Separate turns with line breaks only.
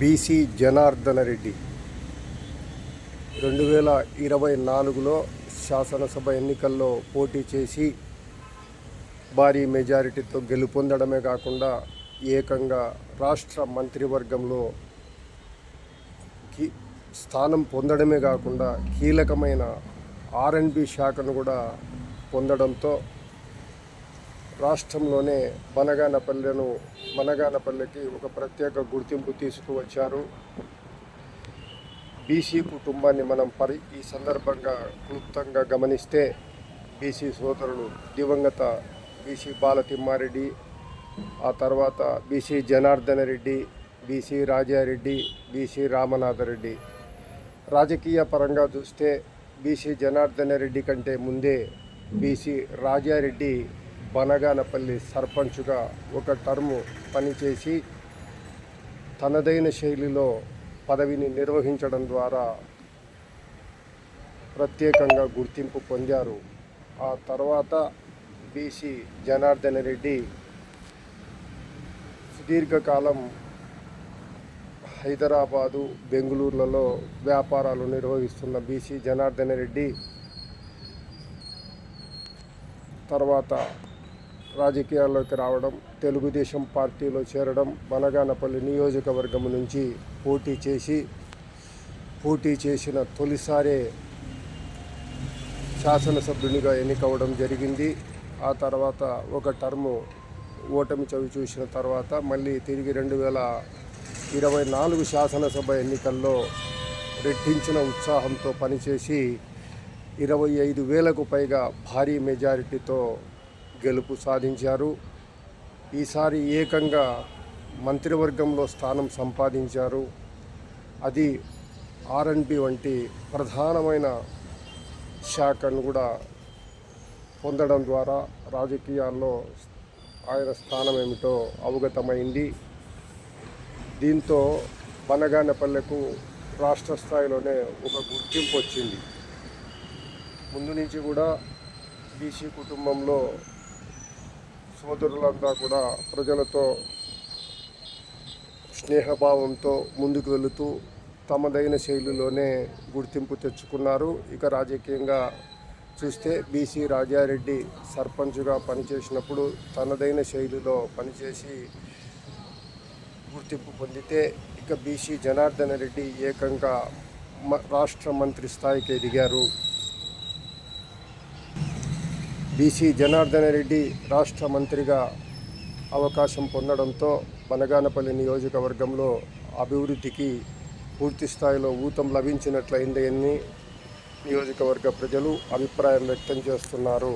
BC Janardhana Reddy. రెండు వేల ఇరవై నాలుగులో శాసనసభ ఎన్నికల్లో పోటీ చేసి భారీ మెజారిటీతో గెలుపొందడమే కాకుండా ఏకంగా రాష్ట్ర మంత్రివర్గంలో కీ- స్థానం పొందడమే కాకుండా కీలకమైన ఆర్ఎండ్బి శాఖను కూడా పొందడంతో రాష్ట్రంలోనే బనగానపల్లెను బనగానపల్లెకి ఒక ప్రత్యేక గుర్తింపు తీసుకువచ్చారు. బీసీ కుటుంబాన్ని మనం పరి ఈ సందర్భంగా క్లుప్తంగా గమనిస్తే బీసీ సోదరులు దివంగత బీసీ బాలతిమ్మారెడ్డి ఆ తర్వాత BC Janardhana Reddy BC Rajareddy BC Ramanathareddy. రాజకీయ పరంగా చూస్తే బీసీ జనార్దన రెడ్డి కంటే ముందే బీసీ రాజారెడ్డి బనగానపల్లి సర్పంచ్గా ఒక టర్ము పనిచేసి తనదైన శైలిలో పదవిని నిర్వహించడం ద్వారా ప్రత్యేకంగా గుర్తింపు పొందారు. ఆ తర్వాత బీసీ జనార్దన రెడ్డి సుదీర్ఘకాలం హైదరాబాదు బెంగళూరులలో వ్యాపారాలు నిర్వహిస్తున్న బీసీ జనార్దన రెడ్డి తర్వాత రాజకీయాల్లోకి రావడం తెలుగుదేశం పార్టీలో చేరడం బనగానపల్లి నియోజకవర్గం నుంచి పోటీ చేసి పోటీ చేసిన తొలిసారే శాసనసభ్యునిగా ఎన్నికవడం జరిగింది. ఆ తర్వాత ఒక టర్ము ఓటమి చవి చూసిన తర్వాత మళ్ళీ తిరిగి రెండు వేల ఇరవై నాలుగు శాసనసభ ఎన్నికల్లో రెట్టించిన ఉత్సాహంతో పనిచేసి ఇరవై ఐదు వేలకు పైగా భారీ మెజారిటీతో గెలుపు సాధించారు. ఈసారి ఏకంగా మంత్రివర్గంలో స్థానం సంపాదించారు. అది ఆర్ఎండ్బి వంటి ప్రధానమైన శాఖను కూడా పొందడం ద్వారా రాజకీయాల్లో ఆయన స్థానం ఏమిటో అవగతమైంది. దీంతో బనగానపల్లెకు రాష్ట్ర స్థాయిలోనే ఒక గుర్తింపు వచ్చింది. ముందు నుంచి కూడా బీసీ కుటుంబంలో సోదరులంతా కూడా ప్రజలతో స్నేహభావంతో ముందుకు వెళుతూ తమదైన శైలిలోనే గుర్తింపు తెచ్చుకున్నారు. ఇక రాజకీయంగా చూస్తే బీసీ రాజారెడ్డి సర్పంచ్గా పనిచేసినప్పుడు తనదైన శైలిలో పనిచేసి గుర్తింపు పొందితే ఇక బీసీ జనార్దన రెడ్డి ఏకంగా మ- రాష్ట్ర మంత్రి స్థాయికి ఎదిగారు. బీసీ జనార్దన రెడ్డి రాష్ట్ర మంత్రిగా అవకాశం పొందడంతో బనగానపల్లి నియోజకవర్గంలో అభివృద్ధికి పూర్తి స్థాయిలో ఊతం లభించినట్లయిందని నియోజకవర్గ ప్రజలు అభిప్రాయం వ్యక్తం చేస్తున్నారు.